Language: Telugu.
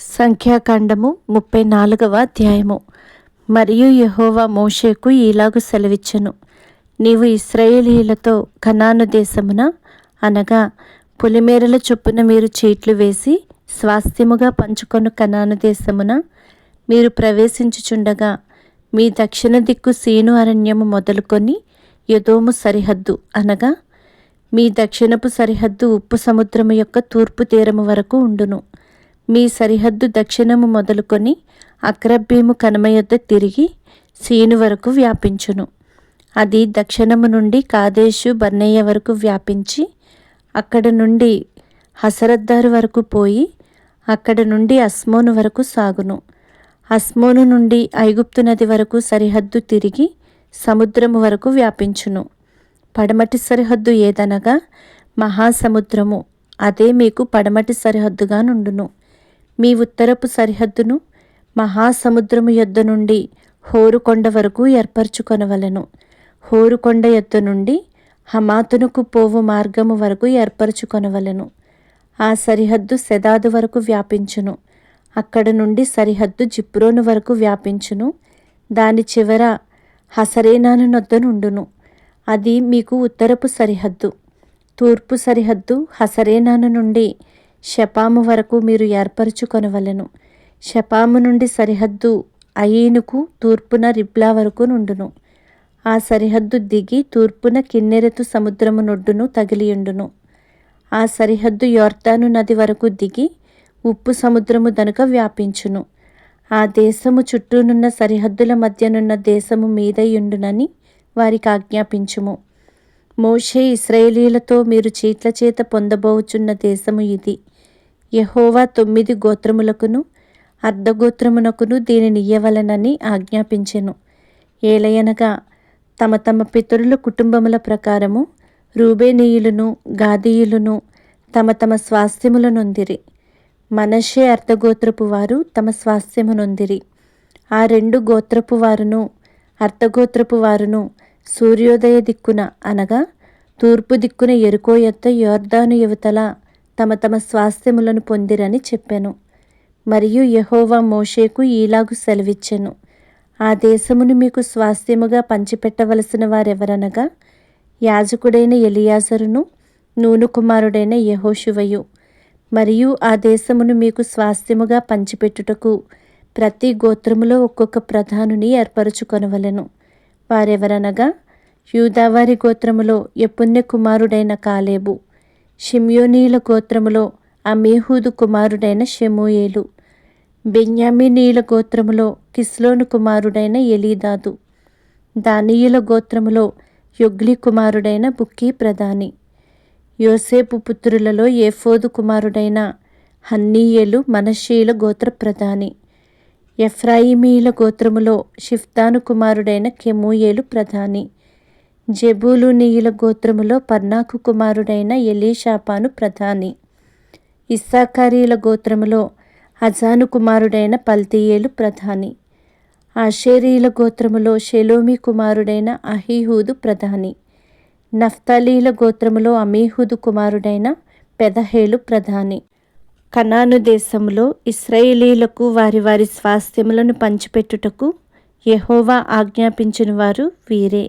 సంఖ్యాకాండము ముప్పై నాలుగవ అధ్యాయము. మరియు యహోవా మోషేకు ఈలాగు సెలవిచ్చను. నీవు ఇస్రాయేలీలతో కనాను దేశమున అనగా పులిమేరల చొప్పున మీరు చీట్లు వేసి స్వాస్థ్యముగా పంచుకొను కనాను దేశమున మీరు ప్రవేశించుచుండగా మీ దక్షిణ దిక్కు సీను అరణ్యము మొదలుకొని యదోము సరిహద్దు అనగా మీ దక్షిణపు సరిహద్దు ఉప్పు సముద్రము యొక్క తూర్పు తీరము వరకు ఉండును. మీ సరిహద్దు దక్షిణము మొదలుకొని అక్రబ్బీము కనుమయొద్ద తిరిగి సీను వరకు వ్యాపించును. అది దక్షిణము నుండి కాదేశు బర్నేయ వరకు వ్యాపించి అక్కడ నుండి హసరద్దారు వరకు పోయి అక్కడ నుండి అస్మోను వరకు సాగును. అస్మోను నుండి ఐగుప్తు నది వరకు సరిహద్దు తిరిగి సముద్రము వరకు వ్యాపించును. పడమటి సరిహద్దు ఏదనగా మహాసముద్రము అదే మీకు పడమటి సరిహద్దుగా నుండును. మీ ఉత్తరపు సరిహద్దును మహాసముద్రము యొద్ద నుండి హోరుకొండ వరకు ఏర్పరచుకొనవలను. హోరుకొండ యొద్ద నుండి హమాతునకు పోవు మార్గము వరకు ఏర్పరచుకొనవలను. ఆ సరిహద్దు సెదాదు వరకు వ్యాపించును. అక్కడ నుండి సరిహద్దు జిప్రోను వరకు వ్యాపించును. దాని చివర హసరేనాను నొద్ద నుండును. అది మీకు ఉత్తరపు సరిహద్దు. తూర్పు సరిహద్దు హసరేనాను నుండి షపాము వరకు మీరు ఏర్పరచుకొనవలెను. షపాము నుండి సరిహద్దు అయీనుకు తూర్పున రిబ్లా వరకు నుండును. ఆ సరిహద్దు దిగి తూర్పున కిన్నెరెతు సముద్రము నొడ్డును తగిలియుండును. ఆ సరిహద్దు యోర్తాను నది వరకు దిగి ఉప్పు సముద్రము దనుక వ్యాపించును. ఆ దేశము చుట్టూనున్న సరిహద్దుల మధ్యనున్న దేశము మీదయుండునని వారికి ఆజ్ఞాపించుము. మోషే ఇస్రాయేలీలతో మీరు చీట్ల చేత పొందబోచున్న దేశము ఇది. యహోవా తొమ్మిది గోత్రములకును అర్ధగోత్రమునకును దీనినియ్యవలనని ఆజ్ఞాపించెను. ఏలయనగా తమ తమ పితరుల కుటుంబముల ప్రకారము రూబేనీయులను గాదీయులను తమ తమ స్వాస్థ్యములనొందిరి. మనషే అర్ధగోత్రపు వారు తమ స్వాస్థ్యమునొందిరి. ఆ రెండు గోత్రపు వారును అర్ధగోత్రపు వారును సూర్యోదయ దిక్కున అనగా తూర్పు దిక్కున ఎరుకో ఎత్త యోర్దాను యువతల తమ తమ స్వాస్థ్యములను పొందిరని చెప్పాను. మరియు యహోవా మోషేకు ఈలాగు సెలవిచ్చెను. ఆ దేశమును మీకు స్వాస్థ్యముగా పంచిపెట్టవలసిన వారెవరనగా యాజకుడైన ఎలియాజరును నూను కుమారుడైన యహోశువయు మరియు ఆ దేశమును మీకు స్వాస్థ్యముగా పంచిపెట్టుటకు ప్రతి గోత్రములో ఒక్కొక్క ప్రధానుని ఏర్పరచుకొనవలెను. వారెవరనగా యూదావారి గోత్రములో ఎపుణ్య కుమారుడైన కాలేబు షిమ్యోనీల గోత్రములో అమీహూదు కుమారుడైన షెమూయేలు బెన్యామినీల గోత్రములో కిస్లోను కుమారుడైన ఎలీదాదు దానియుల గోత్రములో యొగ్లి కుమారుడైన బుక్కి ప్రధాని యోసేపు పుత్రులలో ఏఫోదు కుమారుడైన హన్నీయేలు మనషీల గోత్ర ప్రధాని ఎఫ్రాయిమీల గోత్రములో షిఫ్తాను కుమారుడైన కెమూయేలు ప్రధాని. జబూలునీయుల గోత్రములో పర్నాకు కుమారుడైన ఎలీషాపాను ప్రధాని. ఇస్సాకారీల గోత్రములో హజాను కుమారుడైన పల్తీయేలు ప్రధాని. ఆషేరీల గోత్రములో షెలోమి కుమారుడైన అహీహూదు ప్రధాని. నఫ్తాలీల గోత్రములో అమీహుదు కుమారుడైన పెదహేలు ప్రధాని. కనాను దేశంలో ఇస్రాయేలీలకు వారి వారి స్వాస్థ్యములను పంచిపెట్టుటకు యహోవా ఆజ్ఞాపించిన వారు వీరే.